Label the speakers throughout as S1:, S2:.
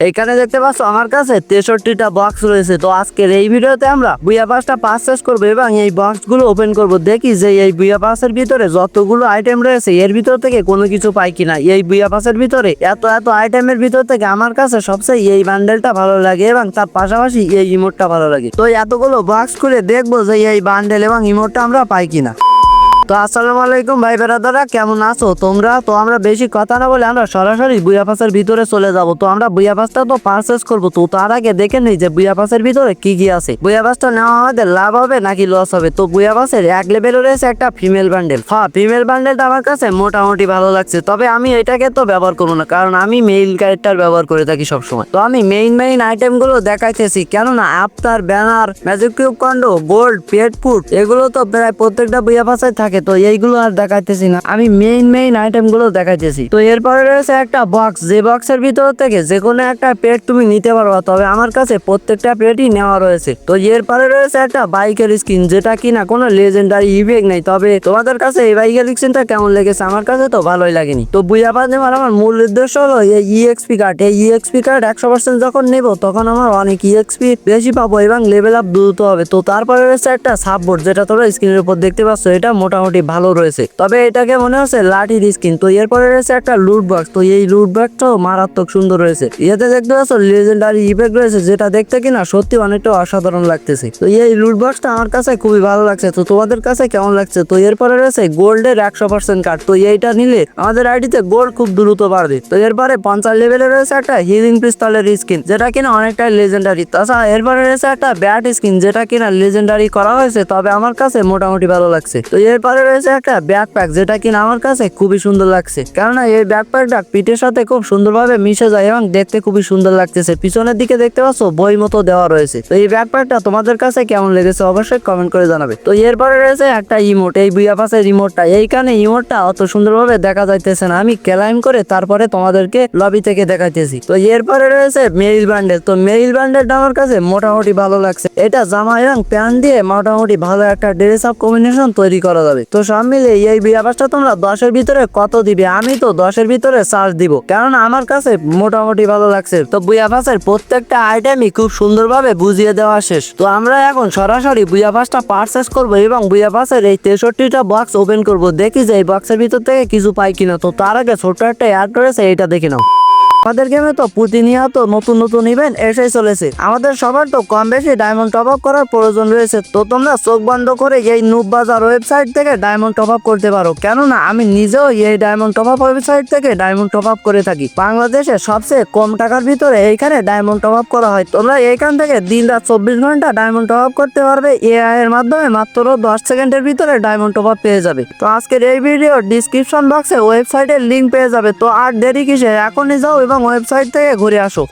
S1: এখানে দেখতে পাচ্ছ আমার কাছে তেষট্টিটা বক্স রয়েছে। তো আজকের এই ভিডিওতে আমরা বুয়া পাসটা পারচেস করব এবং এই বক্সগুলো ওপেন করব। দেখি যে এই বুয়া পাসের ভিতরে যতগুলো আইটেম রয়েছে, এর ভিতর থেকে কোনো কিছু পাই কিনা। এই বুয়া পাসের ভিতরে এত এত আইটেমের ভিতর থেকে আমার কাছে সবচেয়ে এই বান্ডেলটা ভালো লাগে এবং তার পাশাপাশি এই ইমোটটা ভালো লাগে। তো এতগুলো বক্স খুলে দেখব যে এই বান্ডেল এবং ইমোটটা আমরা পাই কিনা। তো আসসালামু আলাইকুম ভাই বেরাদারা, কেমন আছো তোমরা? তো আমরা বেশি কথা না বলে আমরা সরাসরি বুয়া পাসের ভিতরে চলে যাব। তো আমরা বুয়া পাসটা তো পারচেস করব, তো তার আগে দেখে নেই যে বুয়া পাসের ভিতরে কি কি আছে। বুয়া পাসটা নেওয়া আমাদের লাভ হবে নাকি লস হবে? তো বুয়া পাসের এক লেভেলে রয়েছে একটা ফিমেল বান্ডেল হ্যাঁ ফিমেল বান্ডেলটা আমার কাছে মোটামুটি ভালো লাগছে, তবে আমি এটাকে তো ব্যবহার করব না, কারণ আমি মেইল ক্যারেক্টার ব্যবহার করে থাকি সবসময়। তো আমি মেইন মেইন আইটেমগুলো দেখাইতেছি, কেননা আফতার ব্যানার ম্যাজিক কিউব কন্ডো গোল্ড পেট ফুড এগুলো তো প্রায় প্রত্যেকটা বইয়া পাশে থাকে। তো এইগুলো আর দেখাইতেছি না। আমি মেইন মেইন আইটেমগুলো দেখাইতেছি। তো এরপরে রয়েছে একটা বক্স যে বক্সের ভিতর থেকে যে কোনো একটা পেট তুমি নিতে পারবা, তবে আমার কাছে প্রত্যেকটা পেটই নেওয়া রয়েছে। তো এরপরে রয়েছে একটা বাইকের স্কিন যেটা কিনা কোনো লেজেন্ডারি ইভেক্ট নেই, তবে তোমাদের কাছে এই বাইকের স্কিনটা কেমন লেগেছে আমার কাছে তো ভালোই লাগেনি। তো বুঝা পাস নেওয়ার আমার মূল উদ্দেশ্য হলো এই ইএক্সপি কার্ড এই ইএক্সপি কার্ড একশো পার্সেন্ট যখন নেব, তখন আমার অনেক ইএক্সপি বেশি পাবো এবং লেভেল আপ দ্রুত হবে। তো তারপরে রয়েছে একটা সাপবোর্ড, যেটা তোমরা স্ক্রিনের উপর দেখতে পাচ্ছ, এটা মোটামুটি ভালো রয়েছে। তবে এটাকে মনে হচ্ছে লাঠির স্কিন তো এরপরে রয়েছে একটা লুট বক্স তো এই লুট বক্সটাও মারাত্মক সুন্দর রয়েছে। এতে দেখতে পাচ্ছ লেজেন্ডারি ইফেক্ট রয়েছে, যেটা দেখতে কিনা সত্যি অনেকটা অসাধারণ লাগতেছে। তো এই লুট বক্সটা আমার কাছে খুবই ভালো লাগছে। তো তোমাদের কাছে কেমন লাগছে? তো এরপরে রয়েছে গোল্ডের একশো পার্সেন্ট কার্ড তো এইটা নিলে আমাদের আইডিতে গোল্ড খুব দ্রুত বাড়বে। তো এরপরে পঞ্চাশ লেভেলে রয়েছে একটা হিলিং পিস্তলের স্কিন যেটা কিনা অনেকটাই লেজেন্ডারি তাছাড়া এরপরে রয়েছে একটা ব্যাট স্কিন যেটা কিনা লেজেন্ডারি করা হয়েছে, তবে আমার কাছে মোটামুটি ভালো লাগছে। তো এরপরে রয়েছে একটা ব্যাকপ্যাক যেটা কিনা আমার কাছে খুবই সুন্দর লাগছে। কেননা এই ব্যাকপ্যাকটা পিঠের সাথে খুব সুন্দরভাবে মিশে যায় এবং দেখতে খুবই সুন্দর লাগতেছে। পিছনের দিকে দেখতে পাচ্ছ, বই মতো দেওয়া রয়েছে। তো এই ব্যাকপ্যাকটা তোমাদের কাছে কেমন লেগেছে অবশ্যই কমেন্ট করে জানাবে। তো এরপরে রয়েছে একটা ইমোট এই বুয়া পাশে রিমোটটা এইখানে ইমোটটা অত সুন্দরভাবে দেখা যাইতেছে না। আমি ক্লাইম করে তারপরে তোমাদেরকে লবি থেকে দেখাইতেছি। তো এরপরে রয়েছে মেইল বান্ডেল তো মেইল বান্ডেলটা আমার কাছে মোটামুটি ভালো লাগছে। এটা জামা এবং প্যান্ট দিয়ে মোটামুটি ভালো একটা ড্রেস আপ কম্বিনেশন তৈরি করা যাবে। তো সব মিলে এই বিয়াবাসটা তোমরা দশের ভিতরে কত দিবে? আমি তো দশের ভিতরে চার্জ দিব। কারণ আমার কাছে মোটামুটি ভালো লাগছে। তো বুয়াবাসের প্রত্যেকটা আইটেমই খুব সুন্দরভাবে বুঝিয়ে দেওয়া শেষ। তো আমরা এখন সরাসরি বুয়াবাসটা পারচেস করব এবং বুয়াবাসের এই তেষট্টিটা বক্স ওপেন করব। দেখি যে এই বক্সের ভিতর থেকে কিছু পাই কিনা। তো তার আগে ছোট্ট একটা অ্যাড রয়েছে এটা দেখে নাও। আমাদের গেমে তো প্রতিনিয়ত নতুন নতুন ইভেন্ট এসে চলেছে। আমাদের সবার তো কম বেশি ডায়মন্ড টপ আপ করার প্রয়োজন রয়েছে। তো তোমরা চোখ বন্ধ করে এই নুব বাজার ওয়েবসাইট থেকে ডায়মন্ড টপ আপ করতে পারো। কেননা আমি নিজেও এই ডায়মন্ড টপ আপ ওয়েবসাইট থেকে ডায়মন্ড টপ আপ করে থাকি। বাংলাদেশে সবচেয়ে কম টাকার ভিতরে এইখানে ডায়মন্ড টপ আপ করা হয়। তোমরা এইখান থেকে দিন রাত চব্বিশ ঘণ্টা ডায়মন্ড টপ আপ করতে পারবে। এআই এর মাধ্যমে মাত্র দশ সেকেন্ডের ভিতরে ডায়মন্ড টপ আপ পেয়ে যাবে। তো আজকের এই ভিডিও ডিসক্রিপশন বক্সে ওয়েবসাইটের লিঙ্ক পেয়ে যাবে। তো আর দেরি কিসে? এখনই যাও এবং ওয়েবসাইট থেকে ঘুরে আসো।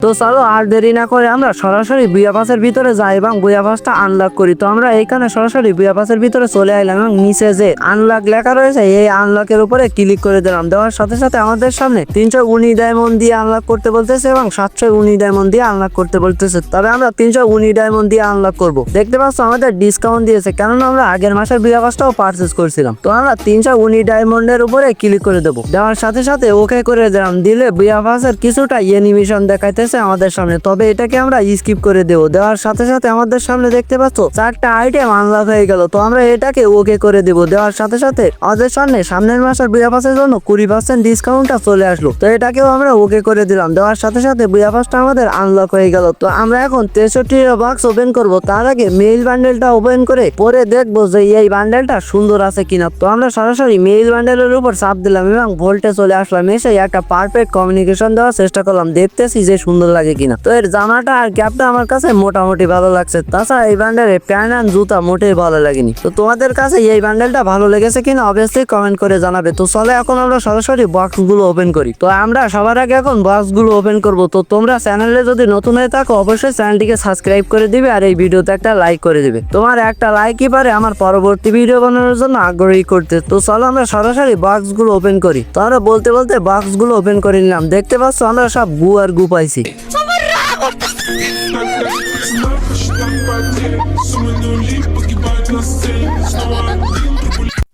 S1: তো চলো আর দেরি না করে আমরা সরাসরি বুয়া পাসের ভিতরে যাই এবং বুয়া পাসটা আনলক করি। তো আমরা এইখানে সরাসরি বুয়া পাসের ভিতরে চলে আইলাম এবং নিচে যে আনলক লেখা রয়েছে, এই আনলকের উপরে ক্লিক করে দিলাম। দেওয়ার সাথে সাথে আমাদের সামনে তিনশো উনি ডায়মন্ড দিয়ে আনলক করতে বলতেছে এবং সাতশো উনি ডায়মন্ড দিয়ে আনলক করতে বলতেছে। তবে আমরা তিনশো উনি ডায়মন্ড দিয়ে আনলক করব। দেখতে পাচ্ছ আমাদের ডিসকাউন্ট দিয়েছে, কেননা আমরা আগের মাসের বুয়া পাসটাও পারচেস করছিলাম। তো আমরা তিনশো উনি ডায়মন্ডের উপরে ক্লিক করে দেবো। দেওয়ার সাথে সাথে ওকে করে দিলাম। দিলে বুয়া পাসের কিছুটা এনিমেশন দেখাইতেছে আমাদের সামনে। তবে এটাকে আমরা স্কিপ করে দেবো। দেওয়ার সাথে সাথে আমাদের সামনে দেখতে পাচ্ছ, চারটা আইটেম আনলক হয়ে গেল। তো আমরা এটাকে ওকে করে দেবো। দেওয়ার সাথে সাথে আমাদের সামনে সামনের মাসের বুয়া পাসের জন্য কুড়ি পার্সেন্ট ডিসকাউন্টটা চলে আসলো। তো এটাকেও আমরা ওকে করে দিলাম। দেওয়ার সাথে সাথে বুয়া পাসটা আমাদের আনলক হয়ে গেল। তো আমরা এখন তেষট্টি বক্স ওপেন করব। তার আগে মেইল বান্ডেলটা ওপেন করে পরে দেখব যে এই বান্ডেলটা সুন্দর আছে কিনা। তো আমরা সরাসরি মেইল বান্ডেলের উপর চাপ দিলাম এবং ভোল্টে চলে আসলাম। এসে একটা পারফেক্ট কমিউনিকেশন দেওয়ার চেষ্টা করলাম। দেখতেছি যে সুন্দর লাগে কিনা। তো এর জামাটা আর ক্যাপটা আমার কাছে মোটামুটি ভালো লাগছে। তাছাড়া এই বান্ডেলের প্যান্ট অ্যান্ড জুতা মোটেই ভালো লাগেনি। তো তোমাদের কাছে এই বান্ডেলটা ভালো লেগেছে কিনা অবভিয়াসলি কমেন্ট করে জানাবে। তো চলে এখন আমরা সরাসরি বক্সগুলো ওপেন করি। তো আমরা সবার আগে এখন বক্সগুলো ওপেন করব। তো তোমরা চ্যানেলে যদি নতুন হয়ে থাকো, অবশ্যই চ্যানেলটিকে সাবস্ক্রাইব করে দিবে আর এই ভিডিওতে একটা লাইক করে দিবে। তোমার একটা লাইকই পারে আমার পরবর্তী ভিডিও বানানোর জন্য আগ্রহী করতে। তো চলো আমরা সরাসরি বক্সগুলো ওপেন করি। তো আমরা বলতে বলতে বক্সগুলো ওপেন করে নিলাম। দেখতে পাচ্ছ আমরা সব গু আর গু পাইছি। আমার রাগ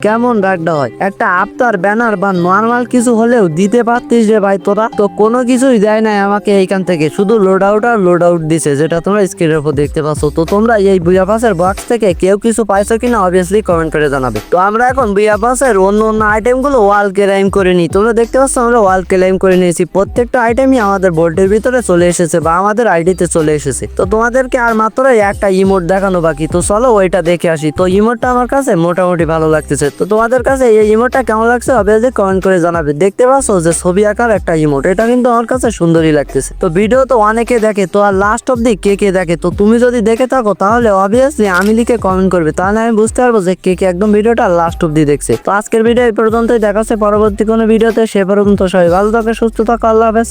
S1: কেমন ব্যাগটা হয়? একটা আফতার ব্যানার বা নর্মাল কিছু হলেও দিতে পারতিস রে ভাই তোরা। তো কোনো কিছুই দেয় নাই আমাকে এইখান থেকে। শুধু লোড আউট আর লোড আউট দিছে, যেটা তোমরা স্ক্রিনের উপর দেখতে পাচ্ছ। তো তোমরা এই বুয়া পাসের বক্স থেকে কেউ কিছু পাইছো কিনা অবভিয়াসলি কমেন্ট করে জানাবে। তো আমরা এখন বুয়া পাসের অন্য অন্য আইটেমগুলো ওয়াল ক্লাইম করে নিই। তোমরা দেখতে পাচ্ছ, আমরা ওয়াল ক্লাইম করে নিয়েছি। প্রত্যেকটা আইটেমই আমাদের বোর্ডের ভিতরে চলে এসেছে বা আমাদের আইডিতে চলে এসেছে। তো তোমাদেরকে আর মাত্র একটা ইমোট দেখানো বাকি। তো চলো ওইটা দেখে আসি। তো ইমোটটা আমার কাছে মোটামুটি ভালো লাগতেছে। তো তোমাদের কাছে এই ইমোটটা কেমন লাগছে অবভিয়াসলি কমেন্ট করে জানাবে। দেখতে পাচ্ছ যে ছবি আঁকার একটা ইমোট এটা কিন্তু আমার কাছে সুন্দরই লাগতেছে। তো ভিডিও তো অনেকে দেখে, তো আর লাস্ট অব্দি কে কে দেখে? তো তুমি যদি দেখে থাকো, তাহলে অবভিয়াসলি আমি লিখে কমেন্ট করবে। তাহলে আমি বুঝতে পারব যে কে কে একদম ভিডিওটা লাস্ট অব্দি দেখছে। তো আজকের ভিডিও এই পর্যন্তই দেখাচ্ছে পরবর্তী কোনো ভিডিওতে সে পর্যন্ত সবাই ভালো থাকে, সুস্থ থাকো, আল্লাহ হাফেজ।